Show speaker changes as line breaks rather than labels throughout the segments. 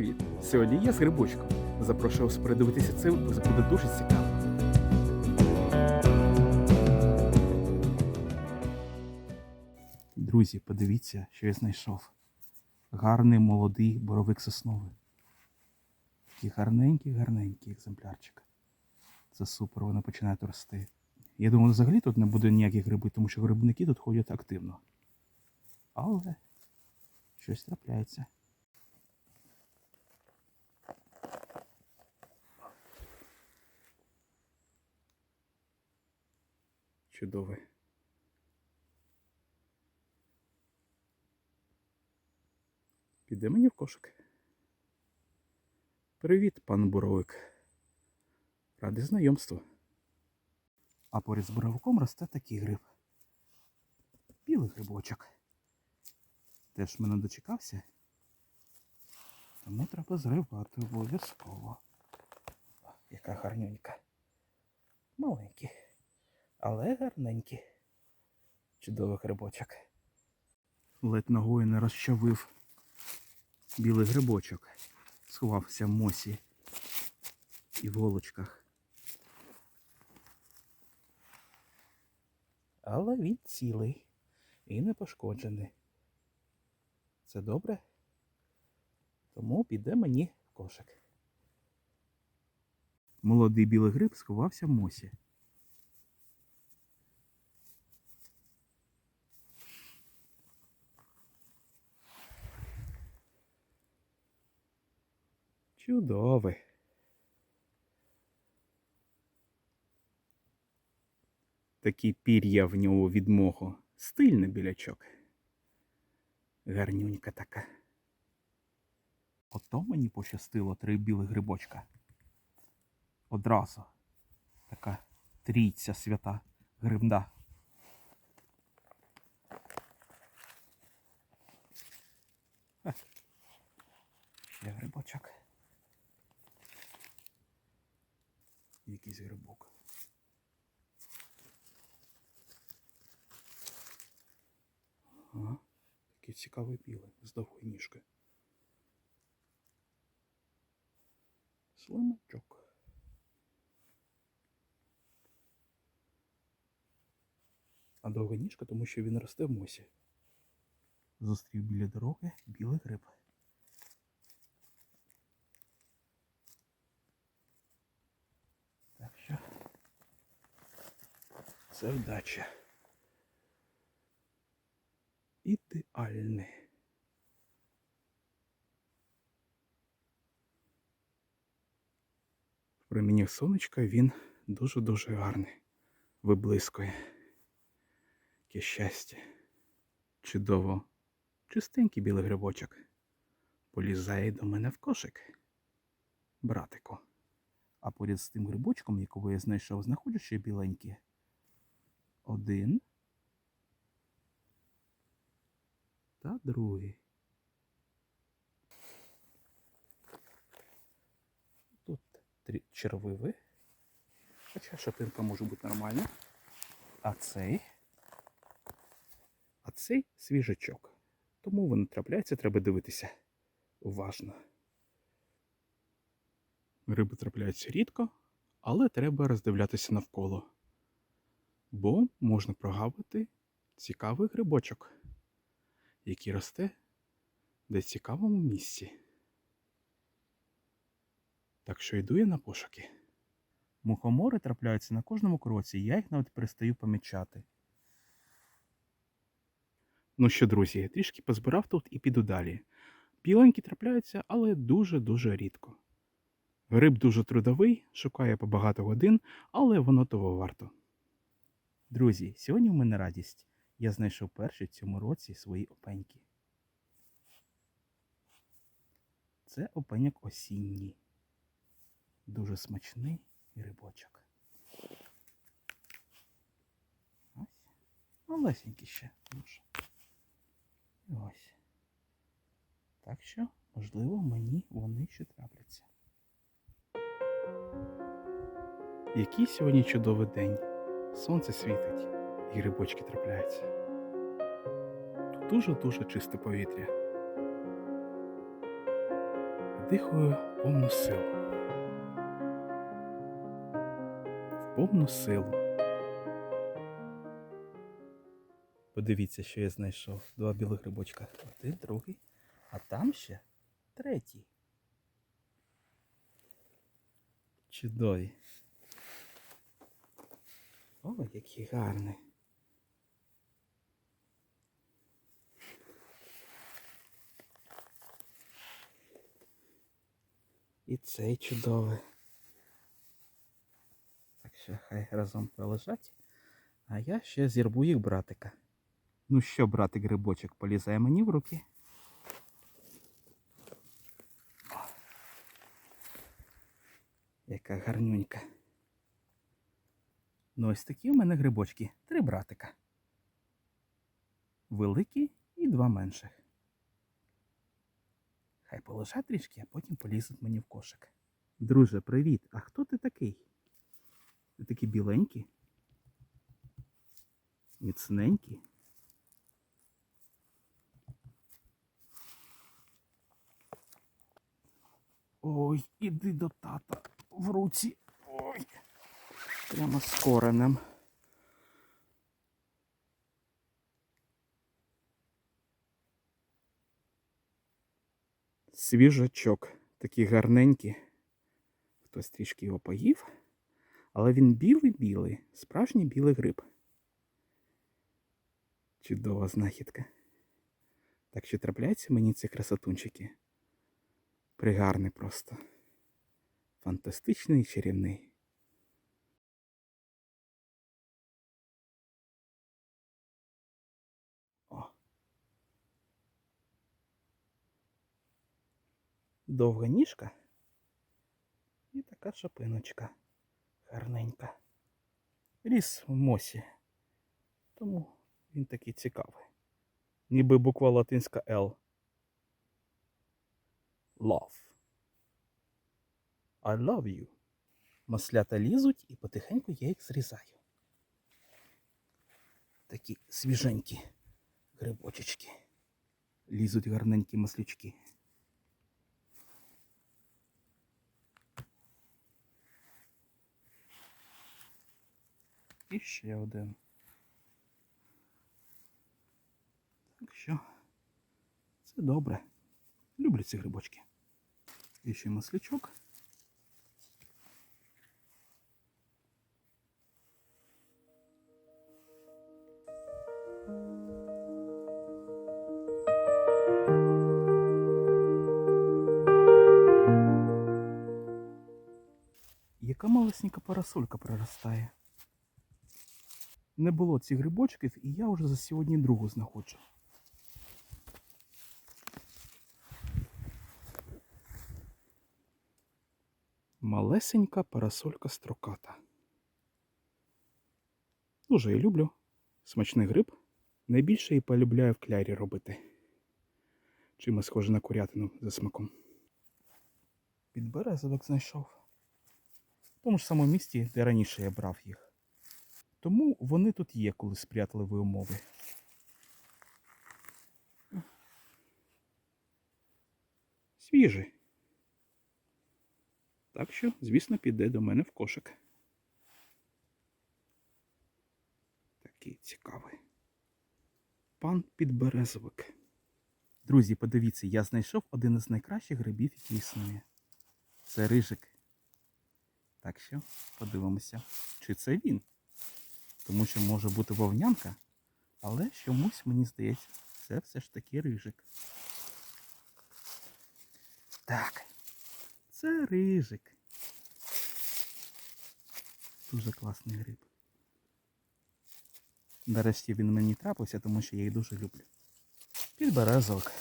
Привіт! Сьогодні я з грибочком. Запрошую вас передивитися цей випуск, буде дуже цікаво. Друзі, подивіться, що я знайшов. Гарний молодий боровик сосновий. Такий гарненький, гарненький екземплярчик. Це супер, вони починають рости. Я думаю, взагалі тут не буде ніяких грибів, тому що грибники тут ходять активно. Але щось трапляється. Чудове. Піде мені в кошик. Привіт, пан Буровик. Радий знайомству. А поряд з буровиком росте такий гриб. Білий грибочок. Теж мене дочекався. Тому треба зривати обов'язково. Яка гарненька. Маленький, але гарненький. Чудовий грибочок. Ледь ногою не розчавив білий грибочок. Сховався в мосі і в голочках. Але він цілий і не пошкоджений. Це добре? Тому піде мені в кошик. Молодий білий гриб сховався в мосі. Чудовий. Такі пір'я в нього від моху. Стильний білячок. Гарнюнька така. Ото мені пощастило три білих грибочка. Одразу. Така трійця свята грибда. Ха. Ще грибочок. Якийсь грибок. Ага, такий цікавий білий з довгою ніжкою. Слимачок. А довга ніжка, тому що він росте в мосі. Зустрів біля дороги білий гриб. Так що це вдача. Ідеальне. В промінях сонечка він дуже-дуже гарний. Виблискує. Яке щастя. Чудово. Чистенький білий грибочок. Полізає до мене в кошик. Братику. А поряд з тим грибочком, якого я знайшов, знаходжу ще біленькі. Один. Та другий. Тут три червиві. Хоча шапинка може бути нормальна. А цей. А цей свіжачок. Тому вони трапляються, треба дивитися уважно. Риби трапляються рідко, але треба роздивлятися навколо. Бо можна прогавити цікавий грибочок, який росте десь цікавому місці. Так що йду я на пошуки. Мухомори трапляються на кожному кроці, я їх навіть перестаю помічати. Ну що, друзі, я трішки позбирав тут і піду далі. Біленькі трапляються, але дуже-дуже рідко. Гриб дуже трудовий, шукає по багато годин, але воно того варто. Друзі, сьогодні в мене радість. Я знайшов перші в цьому році свої опеньки. Це опеньок осінній. Дуже смачний грибочок. Ось. Малесенький ще. І ось. Так що, можливо, мені вони ще трапляться. Який сьогодні чудовий день. Сонце світить і грибочки трапляються. Тут дуже-дуже чисте повітря. Дихаю повну силу. В повну силу. Подивіться, що я знайшов. Два білих грибочка. Один, другий. А там ще третій. Чудові. О, який гарний. І цей чудовий. Так що хай разом полежать. А я ще зірву їх братика. Ну що, братик грибочок, полізає мені в руки. Яка гарнюнька. Ну ось такі у мене грибочки. Три братика. Великі і два менших. Хай полежать трішки, а потім полізуть мені в кошик. Друже, привіт. А хто ти такий? Ти такий біленький? Міцненький? Ой, іди до тата в руці. Ой. Прямо з коренем. Свіжачок. Такий гарненький. Хтось трішки його поїв. Але він білий-білий, справжній білий гриб. Чудова знахідка. Так що трапляються мені ці красотунчики. Пригарний просто. Фантастичний і чарівний. Довга ніжка і така шапиночка гарненька. Ріс в мосі, тому він такий цікавий. Ніби буква латинська L. Love. I love you. Маслята лізуть і потихеньку я їх зрізаю. Такі свіженькі грибочечки. Лізуть гарненькі маслючки. І ще один. Так що це добре. Люблю ці грибочки. І ще маслячок. Яка малесенька парасолька проростає. Не було цих грибочків, і я вже за сьогодні другу знаходжу. Малесенька парасолька строката. Дуже її люблю. Смачний гриб. Найбільше її полюбляю в клярі робити. Чимось схоже на курятину за смаком. Підберезовик знайшов. В тому ж самому місці, де раніше я брав їх. Тому вони тут є, коли сприятливі умови. Свіжий. Так що, звісно, піде до мене в кошик. Такий цікавий. Пан підберезовик. Друзі, подивіться, я знайшов один із найкращих грибів, який існує. Це рижик. Так що, подивимося, чи це він. Тому що може бути вовнянка, але чомусь мені здається, це все ж таки рижик. Так, це рижик. Дуже класний гриб. Нарешті він мені трапився, тому що я їх дуже люблю. Підберезовик.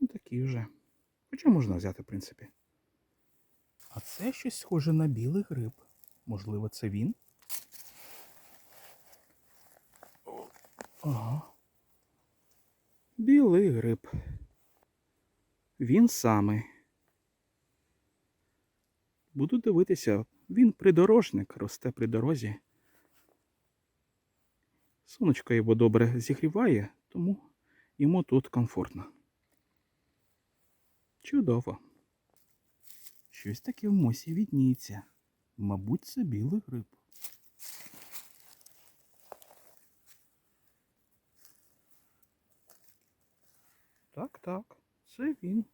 Ну такий вже. Хоча можна взяти, в принципі. Це щось схоже на білий гриб. Можливо, це він? Ага. Білий гриб. Він самий. Буду дивитися, він придорожник, росте при дорозі. Сонечко його добре зігріває, тому Йому тут комфортно. Чудово. Щось таке в мосі відніється. Мабуть, це білий гриб. Так, так, це він.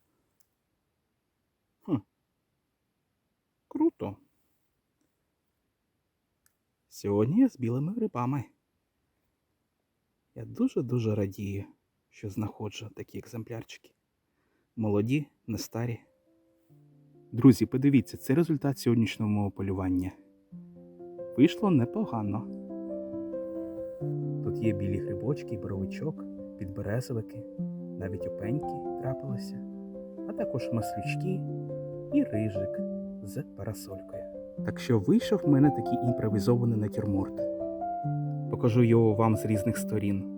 Хм. Круто. Сьогодні я з білими грибами. Я дуже-дуже радію, що знаходжу такі екземплярчики. Молоді, не старі. Друзі, подивіться, це результат сьогоднішнього мого полювання. Вийшло непогано. Тут є білі грибочки, боровичок, підберезовики, навіть опеньки трапилися, а також маслючки і рижик з парасолькою. Так що вийшов в мене такий імпровізований натюрморт. Покажу його вам з різних сторін.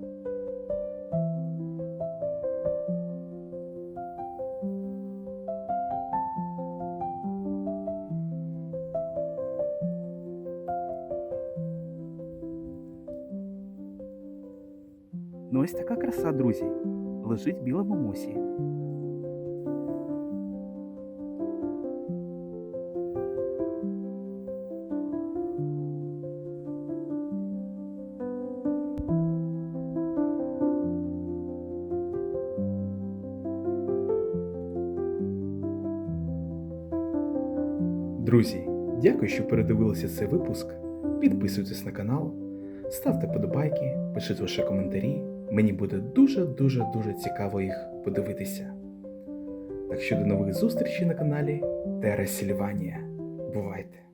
Ну ось така краса, друзі. Лежить в білому. Друзі, дякую, що передивилися цей випуск. Підписуйтесь на канал, ставте подобайки, пишіть ваші коментарі. Мені буде дуже-дуже дуже цікаво їх подивитися. Так що до нових зустрічей на каналі Терра Сільванія. Бувайте!